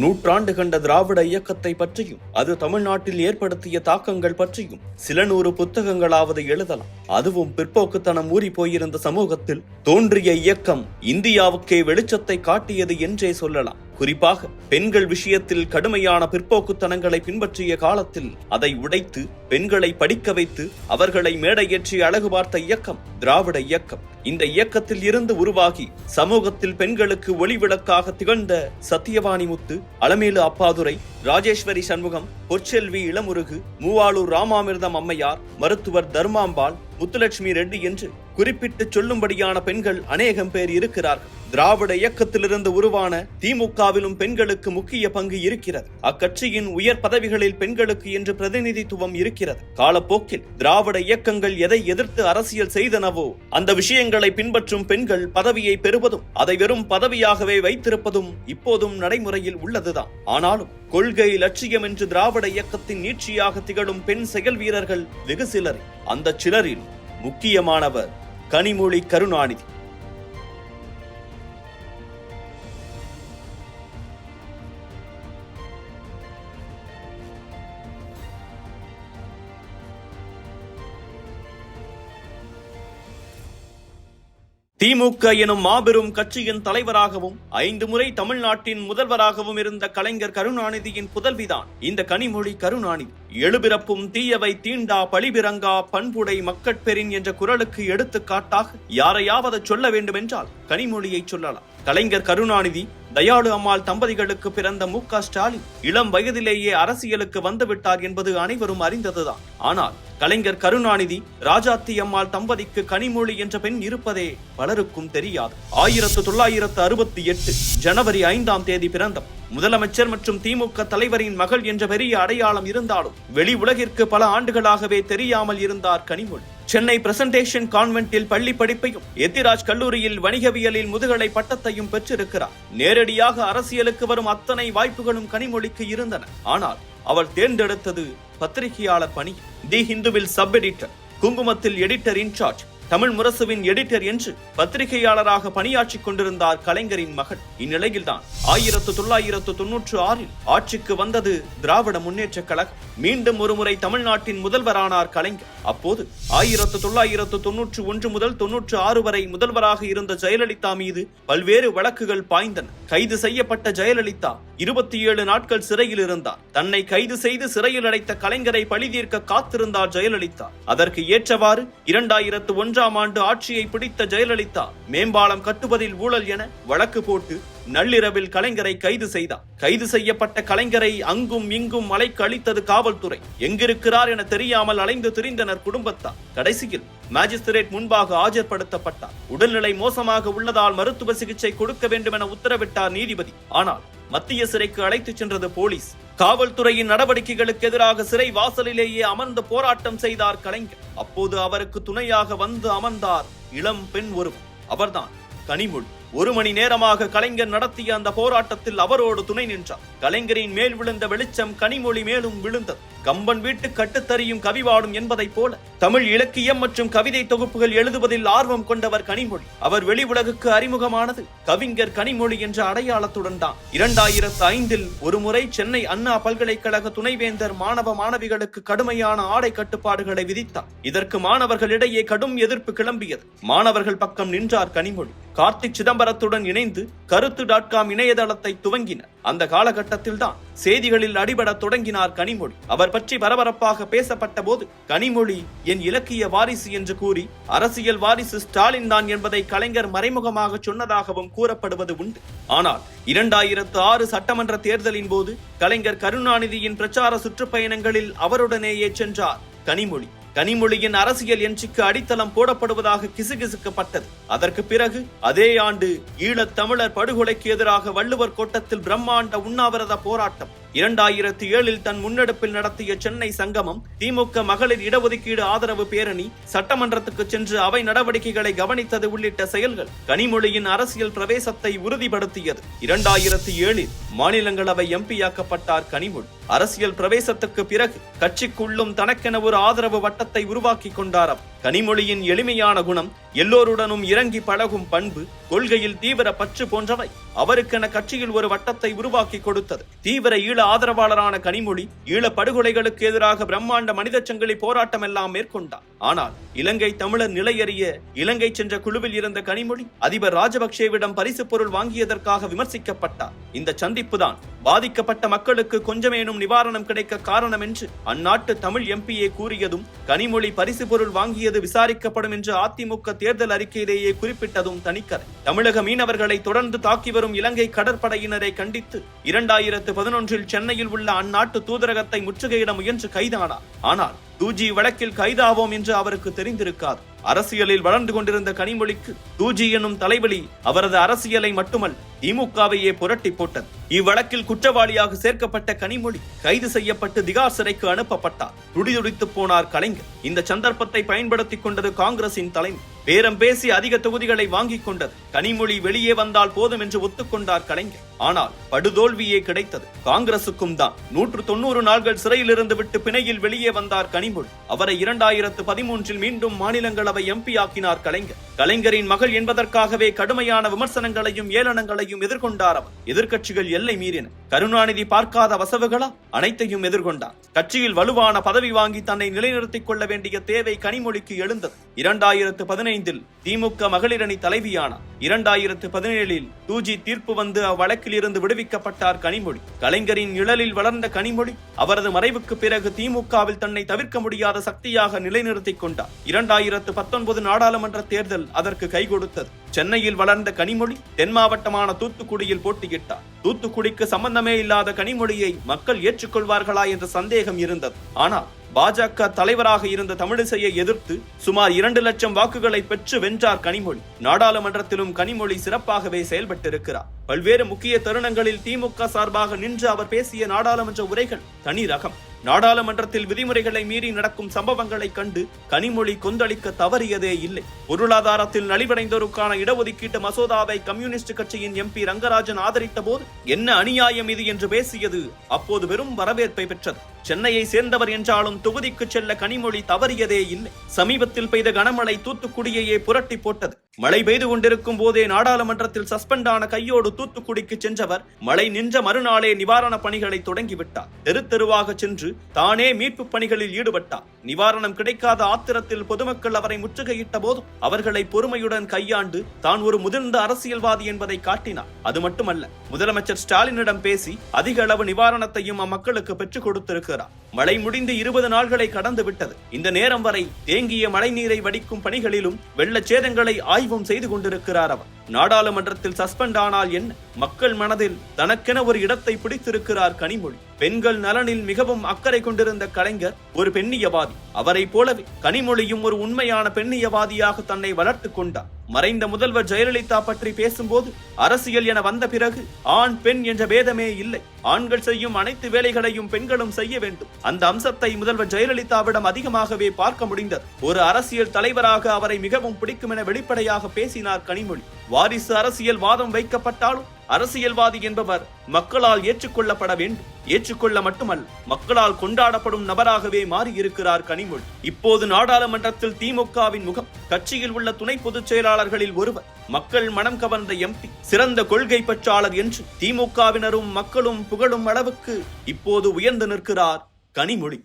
நூற்றாண்டு கண்ட திராவிட இயக்கத்தை பற்றியும் அது தமிழ்நாட்டில் ஏற்படுத்திய தாக்கங்கள் பற்றியும் சில நூறு புத்தகங்களாவது எழுதலாம். அதுவும் பிற்போக்குத்தனம் ஊறி போயிருந்த சமூகத்தில் தோன்றிய இயக்கம் இந்தியாவுக்கே வெளிச்சத்தை காட்டியது என்றே சொல்லலாம். குறிப்பாக பெண்கள் விஷயத்தில் கடுமையான பிற்போக்குத்தனங்களை பின்பற்றிய காலத்தில் அதை உடைத்து பெண்களை படிக்க வைத்து அவர்களை மேடையேற்றி அழகு பார்த்த இயக்கம் திராவிட இயக்கம். இந்த இயக்கத்தில் இருந்து உருவாகி சமூகத்தில் பெண்களுக்கு ஒளிவிளக்காக திகழ்ந்த சத்தியவாணி முத்து அலமேலு அப்பாதுரை ராஜேஸ்வரி சண்முகம் பொற்செல்வி இளமுருகு மூவாளூர் ராமாமிர்தம் அம்மையார் மருத்துவர் தர்மாம்பாள் முத்துலட்சுமி ரெட்டி என்று குறிப்பிட்டு சொல்லும்படியான பெண்கள் அநேகம் பேர் இருக்கிறார்கள். திராவிட இயக்கத்திலிருந்து உருவான திமுகவிலும் பெண்களுக்கு முக்கிய பங்கு இருக்கிறது. அக்கட்சியின் உயர் பதவிகளில் பெண்களுக்கு என்று பிரதிநிதித்துவம் இருக்கிறது. காலப்போக்கில் திராவிட இயக்கங்கள் எதை எதிர்த்து அரசியல் செய்தனவோ அந்த விஷயங்களை பின்பற்றும் பெண்கள் பதவியை பெறுவதும் அதை வெறும் பதவியாகவே வைத்திருப்பதும் இப்போதும் நடைமுறையில் உள்ளதுதான். ஆனாலும் கொள்கை லட்சியம் என்று திராவிட இயக்கத்தின் நீட்சியாக திகழும் பெண் செயல் வீரர்கள் வெகு சிலர். அந்த சிலரில் முக்கியமானவர் கனிமொழி கருணாநிதி. திமுக எனும் மாபெரும் கட்சியின் தலைவராகவும் ஐந்து முறை தமிழ்நாட்டின் முதல்வராகவும் இருந்த கலைஞர் கருணாநிதியின் புதல்விதான். இந்த கனிமொழி கருணாநிதி. எழுபிறப்பும் தீயவை தீண்டா பழிபிறங்கா பண்புடை மக்கட்பெறின் என்ற குரலுக்கு எடுத்துக்காட்டாக யாரையாவது சொல்ல வேண்டுமென்றால் கனிமொழியை சொல்லலாம். கலைஞர் கருணாநிதி தயாளு அம்மாள் தம்பதிகளுக்கு பிறந்த மு க ஸ்டாலின் இளம் வயதிலேயே அரசியலுக்கு வந்துவிட்டார் என்பது அனைவரும் அறிந்ததுதான். ஆனால் கலைஞர் கருணாநிதி ராஜாத்தி அம்மாள் தம்பதிக்கு கனிமொழி என்ற பெண் இருப்பதே பலருக்கும் தெரியாது. ஆயிரத்து தொள்ளாயிரத்து அறுபத்தி எட்டு ஜனவரி ஐந்தாம் தேதி பிறந்தம் முதலமைச்சர் மற்றும் திமுக தலைவரின் மகள் என்ற பெரிய அடையாளம் இருந்தாலும் வெளி உலகிற்கு பல ஆண்டுகளாகவே தெரியாமல் இருந்தார் கனிமொழி. சென்னை பிரசன்டேஷன் கான்வென்ட்டில் பள்ளி படிப்பையும் எத்திராஜ் கல்லூரியில் வணிகவியலில் முதுகலை பட்டத்தையும் பெற்றிருக்கிறார். நேரடியாக அரசியலுக்கு வரும் அத்தனை வாய்ப்புகளும் கனிமொழிக்கு இருந்தன. ஆனால் அவள் தேர்ந்தெடுத்தது பத்திரிகையாளர் பணி. தி ஹிந்துவில் சப் எடிட்டர் குங்குமத்தில் எடிட்டர் இன்சார்ஜ் தமிழ் முரசுவின் எடிட்டர் என்று பத்திரிகையாளராக பணியாற்றிக் கொண்டிருந்தார் கலைஞரின் மகன். இந்நிலையில்தான் ஆயிரத்து தொள்ளாயிரத்து தொன்னூற்று ஆறில் ஆட்சிக்கு வந்தது திராவிட முன்னேற்ற கழகம். மீண்டும் ஒருமுறை தமிழ்நாட்டின் முதல்வரானார் கலைஞர். அப்போது ஆயிரத்து தொள்ளாயிரத்து தொன்னூற்று ஒன்று முதல் தொன்னூற்று ஆறு வரை முதல்வராக இருந்த ஜெயலலிதா மீது பல்வேறு வழக்குகள் பாய்ந்தன. கைது செய்யப்பட்ட ஜெயலலிதா இருபத்தி ஏழு நாட்கள் சிறையில் இருந்தார். தன்னை கைது செய்து சிறையில் அடைத்த கலைஞரை பழிதீர்க்க காத்திருந்தார் ஜெயலலிதா. அதற்கு ஏற்றவாறு இரண்டாயிரத்து ஒன்று ஒன்றாம் ஆண்டு ஆட்சியை பிடித்த ஜெயலலிதா மேம்பாலம் கட்டுவதில் ஊழல் என வழக்கு போட்டு நள்ளிரவில் கலைஞரை கைது செய்தார். கைது செய்யப்பட்ட கலைஞரை அங்கும் இங்கும் மலைக்கு அளித்தது காவல்துறை. எங்கிருக்கிறார் என தெரியாமல் அலைந்து திரிந்தனர் குடும்பத்தார். கடைசியில் மாஜிஸ்திரேட் முன்பாக ஆஜர்படுத்தப்பட்டார். உடல்நிலை மோசமாக உள்ளதால் மருத்துவ சிகிச்சை கொடுக்க வேண்டும் என உத்தரவிட்டார் நீதிபதி. ஆனால் மத்திய சிறைக்கு அழைத்துச் சென்றது போலீஸ். காவல்துறையின் நடவடிக்கைகளுக்கு எதிராக சிறை வாசலிலேயே அமர்ந்து போராட்டம் செய்தார் கலைஞர். அப்போது அவருக்கு துணையாக வந்து அமர்ந்தார் இளம் பெண் ஒருவர் அவர்தான் கனிமொழி. ஒரு மணி நேரமாக கலைஞர் நடத்திய அந்த போராட்டத்தில் அவரோடு துணை நின்றார். கலைஞரின் மேல் விழுந்த வெளிச்சம் கனிமொழி மேலும் விழுந்தது. கம்பன் வீட்டு கட்டுத்தறியும் கவிவாடும் என்பதைப் போல தமிழ் இலக்கியம் மற்றும் கவிதை தொகுப்புகள் எழுதுவதில் ஆர்வம் கொண்டவர் கனிமொழி. அவர் வெளி உலகுக்கு அறிமுகமானது கவிஞர் கனிமொழி என்ற அடையாளத்துடன் தான். இரண்டாயிரத்து ஐந்தில் ஒருமுறை சென்னை அண்ணா பல்கலைக்கழக துணைவேந்தர் மாணவ மாணவிகளுக்கு கடுமையான ஆடை கட்டுப்பாடுகளை விதித்தார். இதற்கு மாணவர்களிடையே கடும் எதிர்ப்பு கிளம்பியது. மாணவர்கள் பக்கம் நின்றார் கனிமொழி. கார்த்திக் சிதம்பரத்துடன் இணைந்து கருத்து டாட் காம் இணையதளத்தை துவங்கினர். அந்த காலகட்டத்தில் தான் செய்திகளில் அடிபடத் தொடங்கினார் கனிமொழி. அவர் பற்றி பரபரப்பாக பேசப்பட்ட போது கனிமொழி என் இலக்கிய வாரிசு என்று கூறி அரசியல் வாரிசு ஸ்டாலின் தான் என்பதை கலைஞர் மறைமுகமாக சொன்னதாகவும் கூறப்படுவது உண்டு. ஆனால் இரண்டாயிரத்து ஆறு சட்டமன்ற தேர்தலின் போது கலைஞர் கருணாநிதியின் பிரச்சார சுற்றுப்பயணங்களில் அவருடனேயே சென்றார் கனிமொழி. கனிமொழியின் அரசியல் எஞ்சிக்கு அடித்தளம் போடப்படுவதாக கிசுகிசுக்கப்பட்டது. அதற்கு பிறகு அதே ஆண்டு ஈழத் தமிழர் படுகொலைக்கு எதிராக வள்ளுவர் கோட்டத்தில் பிரம்மாண்ட உண்ணாவிரத போராட்டம். இரண்டாயிரத்தி ஏழில் தன் முன்னெடுப்பில் நடத்திய சென்னை சங்கமம் திமுக மகளிர் இடஒதுக்கீடு ஆதரவு பேரணி சட்டமன்றத்துக்கு சென்று அவை நடவடிக்கைகளை கவனித்தது உள்ளிட்ட செயல்கள் கனிமொழியின் அரசியல் பிரவேசத்தை உறுதிப்படுத்தியது. இரண்டாயிரத்தி ஏழில் மாநிலங்களவை எம்பியாக்கப்பட்டார் கனிமொழி. அரசியல் பிரவேசத்துக்கு பிறகு கட்சிக்குள்ளும் தனக்கென ஒரு ஆதரவு வட்ட ஆட்டத்தை உருவாக்கி கொண்டார் கனிமொழியின் எளிமையான குணம் எல்லோருடனும் இறங்கி பழகும் பண்பு கொள்கையில் தீவிர பற்று போன்றவை. அவருக்கென கட்சியில் ஒரு வட்டத்தை உருவாக்கி கொடுத்தது. தீவிர ஈழ ஆதரவாளரான கனிமொழி ஈழ படுகொலைகளுக்கு எதிராக பிரம்மாண்ட மனித சங்கிலி போராட்டம் எல்லாம் மேற்கொண்டார். ஆனால் இலங்கை தமிழர் நிலையறிய இலங்கை சென்ற குழுவில் இருந்த கனிமொழி அதிபர் ராஜபக்சேவிடம் பரிசு பொருள் வாங்கியதற்காக விமர்சிக்கப்பட்டார். இந்த சந்திப்புதான் பாதிக்கப்பட்ட மக்களுக்கு கொஞ்சமேனும் நிவாரணம் கிடைக்க காரணம் என்று அந்நாட்டு தமிழ் எம்பிஏ கூறியதும் கனிமொழி பரிசு பொருள் வாங்கியது விசாரிக்கப்படும் என்று அதிமுக தேர்தல் அறிக்கையிலேயே குறிப்பிட்டதும் தனிக்கரை தமிழக மீனவர்களை தொடர்ந்து தாக்கி வரும் இலங்கை கடற்படையினரை கண்டித்து இரண்டாயிரத்து பதினொன்றில் சென்னையில் உள்ள அந்நாட்டு தூதரகத்தை முற்றுகையிட முயன்று கைதானார் ஆனால் டூஜி வழக்கில் கைதாவோம் என்று அவருக்கு தெரிந்திருக்காது. அரசியலில் வளர்ந்து கொண்டிருந்த கனிமொழிக்கு டூஜி எனும் தலைவலி அவரது அரசியலை மட்டுமல்ல திமுகவையே புரட்டி போட்டது. இவ்வழக்கில் குற்றவாளியாக சேர்க்கப்பட்ட கனிமொழி கைது செய்யப்பட்டு திகார் சிறைக்கு அனுப்பப்பட்டார். துடிதுடித்து போனார் கலைஞர். இந்த சந்தர்ப்பத்தை பயன்படுத்திக் கொண்டது காங்கிரசின் தலைமை. பேரம் பேசி அதிக தொகுதிகளை வாங்கிக் கொண்டது. கனிமொழி வெளியே வந்தால் போதும் என்று ஒத்துக்கொண்டார் கலைஞர். ஆனால் படுதோல்வியே கிடைத்தது. காங்கிரசுக்கும் தான். நூற்று தொண்ணூறு நாள்கள் சிறையில் இருந்து விட்டு பிணையில் வெளியே வந்தார் கனிமொழி. அவரை இரண்டாயிரத்து பதிமூன்றில் மீண்டும் மாநிலங்களவை எம்பி ஆக்கினார் கலைஞர். கலைஞரின் மகள் என்பதற்காகவே கடுமையான விமர்சனங்களையும் ஏளனங்களையும் அனைத்தையும் எதிர்கொண்டார் அவர். எதிர்கட்சிகள் எல்லை மீறின. கருணாநிதி பார்க்காத வசவுகளா? அனைத்தையும் எதிர்கொண்டார். கட்சியில் வலுவான பதவி வாங்கி தன்னை நிலைநிறுத்திக் கொள்ள வேண்டிய தேவை கனிமொழிக்கு எழுந்தது. இரண்டாயிரத்து பதினைந்தில் திமுக மகளிரணி தலைவியானார். இரண்டாயிரத்து பதினேழில் டூஜி தீர்ப்பு வந்து அவ்வழக்கில் இருந்து விடுவிக்கப்பட்டார் கனிமொழி. கலைஞரின் நிழலில் வளர்ந்த கனிமொழி அவரது மறைவுக்கு பிறகு திமுகவில் தன்னை தவிர்க்க முடியாத சக்தியாக நிலைநிறுத்திக் கொண்டார். இரண்டாயிரத்து பத்தொன்பது நாடாளுமன்ற தேர்தல் அதற்கு கை கொடுத்தது சென்னையில் வளர்ந்த கனிமொழி தென் மாவட்டமான தூத்துக்குடியில் போட்டியிட்டார். தூத்துக்குடிக்கு சம்பந்தமே இல்லாத கனிமொழியை மக்கள் ஏற்றுக்கொள்வார்களா என்ற சந்தேகம் இருந்தது. ஆனால் பாஜக தலைவராக இருந்த தமிழிசையை எதிர்த்து சுமார் இரண்டு லட்சம் வாக்குகளை பெற்று வென்றார் கனிமொழி. நாடாளுமன்றத்திலும் கனிமொழி சிறப்பாகவே செயல்பட்டிருக்கிறார். பல்வேறு முக்கிய தருணங்களில் திமுக சார்பாக நின்று அவர் பேசிய நாடாளுமன்ற உரைகள் தனி ரகம். நாடாளுமன்றத்தில் விதிமுறைகளை மீறி நடக்கும் சம்பவங்களை கண்டு கனிமொழி கொந்தளிக்க தவறியதே இல்லை. பொருளாதாரத்தில் நலிவடைந்தோருக்கான இடஒதுக்கீட்டு மசோதாவை கம்யூனிஸ்ட் கட்சியின் எம்பி ரங்கராஜன் ஆதரித்த போது என்ன அநியாயம் இது என்று பேசியது அப்போது வெறும் வரவேற்பை பெற்றது. சென்னையை சேர்ந்தவர் என்றாலும் தொகுதிக்கு செல்ல கனிமொழி தவறியதே இல்லை. சமீபத்தில் பெய்த கனமழை தூத்துக்குடியையே புரட்டி போட்டது. மழை பெய்து கொண்டிருக்கும் போதே நாடாளுமன்றத்தில் சஸ்பெண்ட் ஆன கையோடு தூத்துக்குடிக்கு சென்றவர் மழை நின்ற மறுநாளே நிவாரண பணிகளை தொடங்கிவிட்டார். தெரு தெருவாக சென்று தானே மீட்பு பணிகளில் ஈடுபட்டார். நிவாரணம் கிடைக்காத ஆத்திரத்தில் பொதுமக்கள் அவரை முற்றுகையிட்ட போதும் அவர்களை பொறுமையுடன் கையாண்டு தான் ஒரு முதிர்ந்த அரசியல்வாதி என்பதை காட்டினார். அது மட்டுமல்ல முதலமைச்சர் ஸ்டாலினிடம் பேசி அதிக அளவு நிவாரணத்தையும் அம்மக்களுக்கு பெற்றுக் கொடுத்திருக்கிறார். மழை முடிந்து இருபது நாள்களை கடந்து விட்டது. இந்த நேரம் வரை தேங்கிய மழைநீரை வடிக்கும் பணிகளிலும் வெள்ளச் சேதங்களை ஆய்வும் செய்து கொண்டிருக்கிறார் அவர். நாடாளுமன்றத்தில் சஸ்பெண்ட் ஆனால் என்ன? மக்கள் மனதில் தனக்கென ஒரு இடத்தை பிடித்திருக்கிறார் கனிமொழி. பெண்கள் நலனில் மிகவும் அக்கறை கொண்டிருந்த கலைஞர் ஒரு பெண்ணியவாதி. அவரை போலவே கனிமொழியும் ஒரு உண்மையான பெண்ணியவாதியாக தன்னை வளர்த்து கொண்டார். மறைந்த முதல்வர் ஜெயலலிதா பற்றி பேசும்போது அரசியல் என வந்த பிறகு ஆண் பெண் என்ற பேதமே இல்லை. ஆண்கள் செய்யும் அனைத்து வேலைகளையும் பெண்களும் செய்ய வேண்டும். அந்த அம்சத்தை முதல்வர் ஜெயலலிதாவிடம் அதிகமாகவே பார்க்க முடிந்தது. ஒரு அரசியல் தலைவராக அவரை மிகவும் பிடிக்கும் என வெளிப்படையாக பேசினார் கனிமொழி. வாரிசு அரசியல் வாதம் வைக்கப்பட்டாலும் அரசியல்வாதி என்பவர் மக்களால் ஏற்றுக்கொள்ளப்பட வேண்டும். ஏற்றுக்கொள்ள மட்டுமல்ல மக்களால் கொண்டாடப்படும் நபராகவே மாறியிருக்கிறார் கனிமொழி. இப்போது நாடாளுமன்றத்தில் திமுகவின் முகம் கட்சியில் உள்ள துணை பொதுச் செயலாளர்களில் ஒருவர் மக்கள் மனம் கவர்ந்த எம்பி சிறந்த கொள்கை பற்றாளர் என்று திமுகவினரும் மக்களும் புகழும் அளவுக்கு இப்போது உயர்ந்து நிற்கிறார் கனிமொழி.